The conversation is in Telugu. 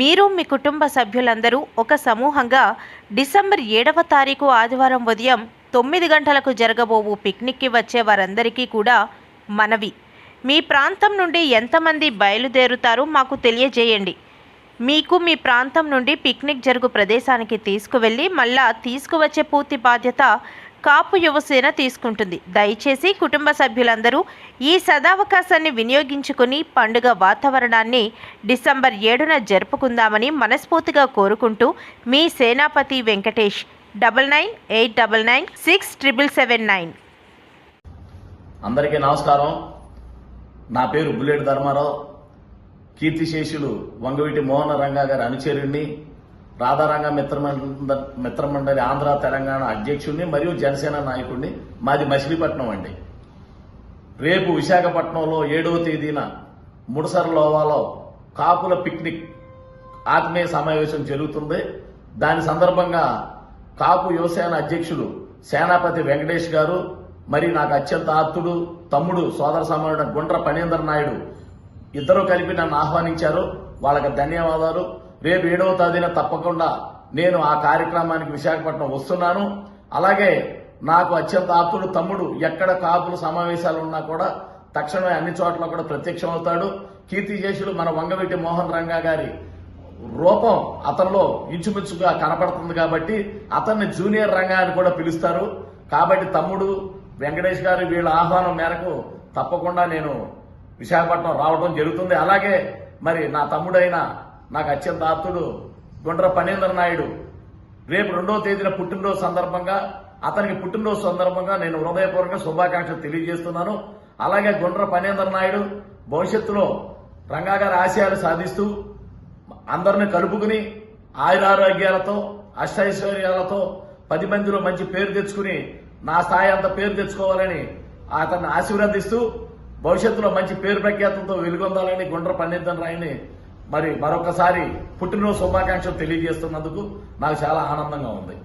మీరు మీ కుటుంబ సభ్యులందరూ ఒక సమూహంగా డిసెంబర్ ఏడవ తారీఖు ఆదివారం ఉదయం తొమ్మిది గంటలకు జరగబోవు పిక్నిక్కి వచ్చే వారందరికీ కూడా మనవి. మీ ప్రాంతం నుండి ఎంతమంది బయలుదేరుతారో మాకు తెలియజేయండి. మీకు మీ ప్రాంతం నుండి పిక్నిక్ జరుగు ప్రదేశానికి తీసుకువెళ్ళి మళ్ళా తీసుకువచ్చే పూర్తి బాధ్యత కాపు యువసేన తీసుకుంటుంది. దయచేసి కుటుంబ సభ్యులందరూ ఈ సదావకాశాన్ని వినియోగించుకుని పండుగ వాతావరణాన్ని డిసెంబర్ ఏడున జరుపుకుందామని మనస్ఫూర్తిగా కోరుకుంటూ మీ Senapathi Venkatesh. Double nine eight double nine six triple seven nine. అందరికీ నమస్కారం. నా పేరు బుల్లెట్ ధర్మారావు. కీర్తిశేషులు వంగవీటి మోహన రంగా గారి అనుచరుణ్ణి. రాధారంగ మిత్రమండ మిత్రమండలి ఆంధ్ర తెలంగాణ అధ్యక్షుడిని మరియు జనసేన నాయకుడిని మాది మచిలీపట్నం అండి. రేపు విశాఖపట్నంలో ఏడవ తేదీన ముడసర్లోవాలో కాపుల పిక్నిక్ ఆత్మీయ సమావేశం జరుగుతుంది. దాని సందర్భంగా కాపు యువసేన అధ్యక్షులు సేనాపతి వెంకటేష్ గారు మరి నాకు అత్యంత ఆప్తుడు తమ్ముడు సోదర సమానుడు గుండ్ర పనీందర్ నాయుడు ఇద్దరు కలిపి నన్ను ఆహ్వానించారు. వాళ్ళకి ధన్యవాదాలు. రేపు ఏడవ తేదీన తప్పకుండా నేను ఆ కార్యక్రమానికి విశాఖపట్నం వస్తున్నాను. అలాగే నాకు అత్యంత ఆప్తుడు తమ్ముడు ఎక్కడ కాపులు సమావేశాలు ఉన్నా కూడా తక్షణమే అన్ని చోట్ల కూడా ప్రత్యక్షం అవుతాడు కీర్తిశేషులు మన వంగవీటి మోహన్ రంగా గారి రూపం అతనిలో ఇంచుమించుగా కనపడుతుంది కాబట్టి అతన్ని జూనియర్ రంగా అని కూడా పిలుస్తారు. కాబట్టి తమ్ముడు వెంకటేష్ గారు వీళ్ళ ఆహ్వానం మేరకు తప్పకుండా నేను విశాఖపట్నం రావడం జరుగుతుంది. అలాగే మరి నా తమ్ముడైన నాకు అత్యంత ఆప్తుడు గుండ్ర పనేంద్ర నాయుడు. రేపు రెండవ తేదీన పుట్టినరోజు సందర్భంగా అతనికి పుట్టినరోజు సందర్భంగా నేను హృదయపూర్వక శుభాకాంక్షలు తెలియజేస్తున్నాను. అలాగే గుండ్ర పనేంద్ర నాయుడు భవిష్యత్తులో రంగా గారి ఆశయాలు సాధిస్తూ అందరిని కలుపుకుని ఆయురారోగ్యాలతో అష్టైశ్వర్యాలతో పది మందిలో మంచి పేరు తెచ్చుకుని నా స్థాయి అంత పేరు తెచ్చుకోవాలని అతన్ని ఆశీర్వదిస్తూ భవిష్యత్తులో మంచి పేరు ప్రఖ్యాతంతో వెలుగొందాలని గుండ్ర పండితన్ రాయిని మరి మరొకసారి పుట్టినరోజు శుభాకాంక్షలు తెలియజేస్తున్నందుకు నాకు చాలా ఆనందంగా ఉంది.